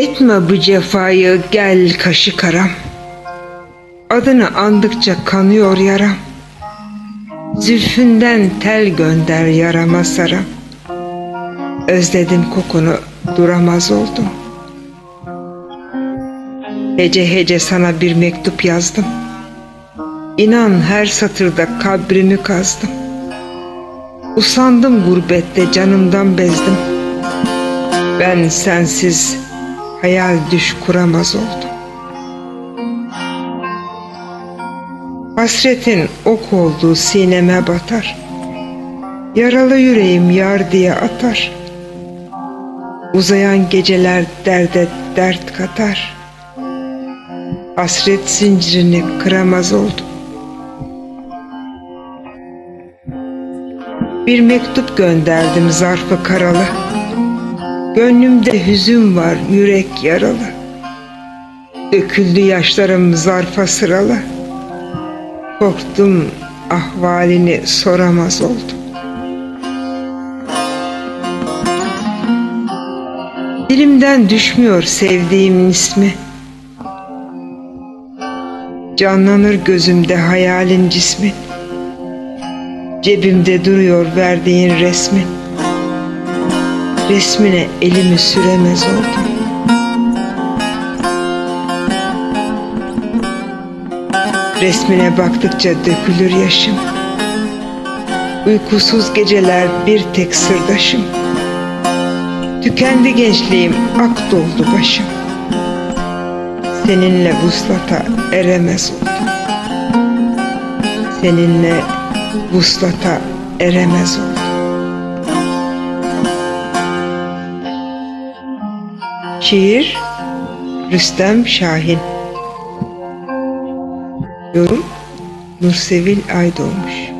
Etme bu cefayı gel kaşı karam. Adını andıkça kanıyor yaram. Zülfünden tel gönder yarama saram. Özledim kokunu duramaz oldum. Hece hece sana bir mektup yazdım. İnan her satırda kabrimi kazdım. Usandım gurbette canımdan bezdim. Ben sensiz hayal düş kuramaz oldum. Hasretin ok olduğu sineme batar. Yaralı yüreğim yar diye atar. Uzayan geceler derde dert katar. Hasret zincirini kıramaz oldum. Bir mektup gönderdim zarfı karalı. Gönlümde hüzün var yürek yaralı. Döküldü yaşlarım zarfa sıralı. Korktum ahvalini soramaz oldum. Dilimden düşmüyor sevdiğimin ismi. Canlanır gözümde hayalin cismi. Cebimde duruyor verdiğin resmin. Resmine elimi süremez oldum. Resmine baktıkça dökülür yaşım. Uykusuz geceler bir tek sırdaşım. Tükendi gençliğim, ak doldu başım. Seninle vuslata eremez oldum. Seninle vuslata eremez oldum. Şiir Rüstem Şahin. Yorum Nursevil Aydoğmuş